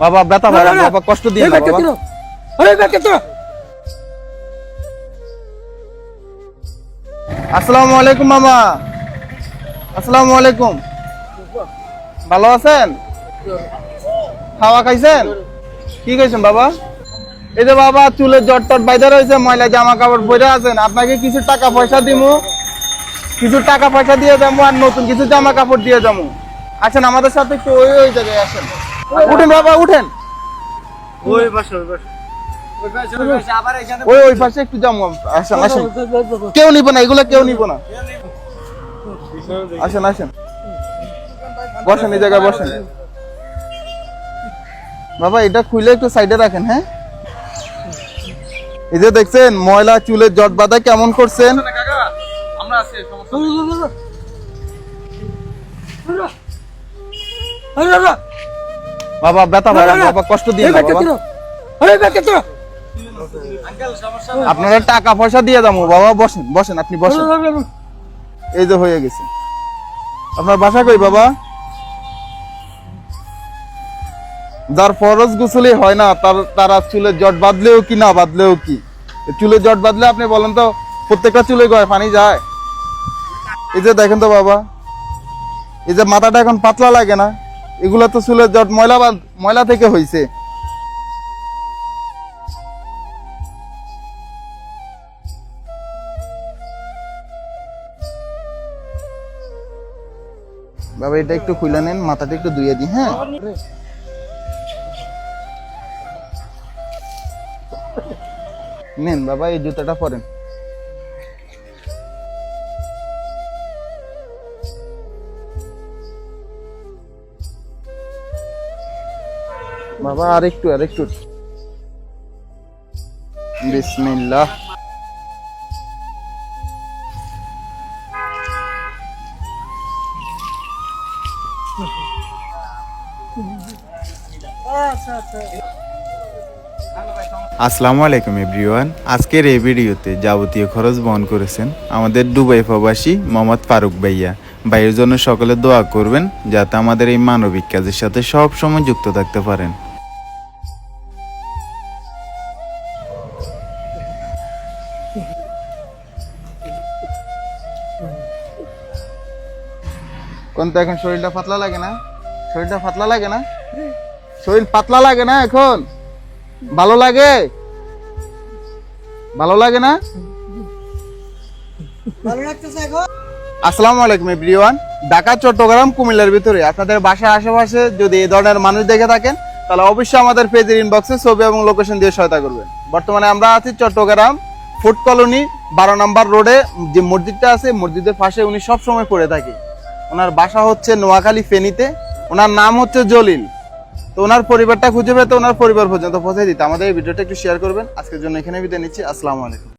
বাবা ব্যথা বাবা কষ্ট দিয়ে না বাবা। আসসালামু আলাইকুম মামা। আসসালামু আলাইকুম। ভালো আছেন? খাওয়া খাইছেন? কি খাইছেন বাবা? এই যে বাবা চুলের জট টট বাইদা রয়েছে ময়লা জামা কাপড় পরে আছেন। আপনাকে কিছু টাকা পয়সা দিমু। কিছু টাকা পয়সা দিয়ে যাব আর নতুন কিছু জামা কাপড় দিয়ে যাব আসেন আমাদের সাথে একটু ওই ওই জায়গায় আসেন। উঠেন বাবা উঠেন। ওই পাশে ওই পাশে। ওই ওই পাশে আবার এখানে ওই ওই পাশে একটু যাব আসেন। আসেন কেউ নিব না এগুলো কেউ নিব না। আসেন আসেন। বসেন এই জায়গায় বসেন। বাবা এটা খুলে একটু সাইডে রাখেন হ্যাঁ? এই যে দেখছেন ময়লা চুলের জট বাঁধা কেমন করছেন? আমরা আছি বাবা ব্যথা বাবা কষ্ট দিয়ে না বাবা। আপনারা টাকা পয়সা দিয়ে যাব বাবা বসেন বসেন আপনি বসেন। এই যে হয়ে গেছে। আপনার বাসা কই বাবা? যার ফরজ গোসলই হয় না তার তারা চুলে জট বাঁধলেও কি না বাঁধলেও কি? চুলে জট বাঁধলে আপনি বলেন তো প্রত্যেকটা চুলে গয় পানি যায়। এই যে দেখেন তো বাবা। এই যে মাথাটা এখন পাতলা লাগে না। এগুলো তো চুলের জট ময়লা বাঁধ- ময়লা থেকে হয়েছে বাবা, এটা একটু খুলে নেন, মাথাটা একটু ধুয়ে দিই হ্যাঁ? নেন বাবা, এই জুতাটা পরেন। বাবা আর একটু আর একটু বিসমিল্লাহ। আসসালামু আলাইকুম, এভরিওয়ান। আজকের এই ভিডিওতে যাবতীয় খরচ বহন করেছেন আমাদের দুবাই প্রবাসী মোহাম্মদ ফারুক ভাইয়া। ভাইয়ের জন্য সকলে দোয়া করবেন, যাতে আমাদের এই মানবিক কাজের সাথে সব সময় যুক্ত থাকতে পারেন। কোন তো এখন শরীরটা পাতলা লাগে না? শরীরটা পাতলা লাগে না? শরীর পাতলা লাগে না এখন? ভালো লাগে? ভালো লাগে না? আসসালামু আলাইকুম এভরিওয়ান ঢাকা চট্টগ্রাম কুমিল্লার ভিতরে। আপনাদের বাসার আশেপাশে যদি এই ধরনের মানুষ দেখে থাকেন তাহলে অবশ্যই আমাদের পেজের ইনবক্সে ছবি এবং লোকেশন দিয়ে সহায়তা করবেন। বর্তমানে আমরা আছি চট্টগ্রাম ফুড কলোনি বারো নম্বর রোডে যে মসজিদটা আছে মসজিদের পাশে উনি সব সময় পড়ে থাকে। ওনার বাসা হচ্ছে নোয়াখালী ফেনীতে। ওনার নাম হচ্ছে জলিল। তো ওনার পরিবারটা খুঁজে পেতে ওনার পরিবার পর্যন্ত পৌঁছে দিতে। আমাদের এই ভিডিওটা একটু শেয়ার করবেন। আজকের জন্য এখানে বিদায় নিচ্ছি। আসসালামু আলাইকুম।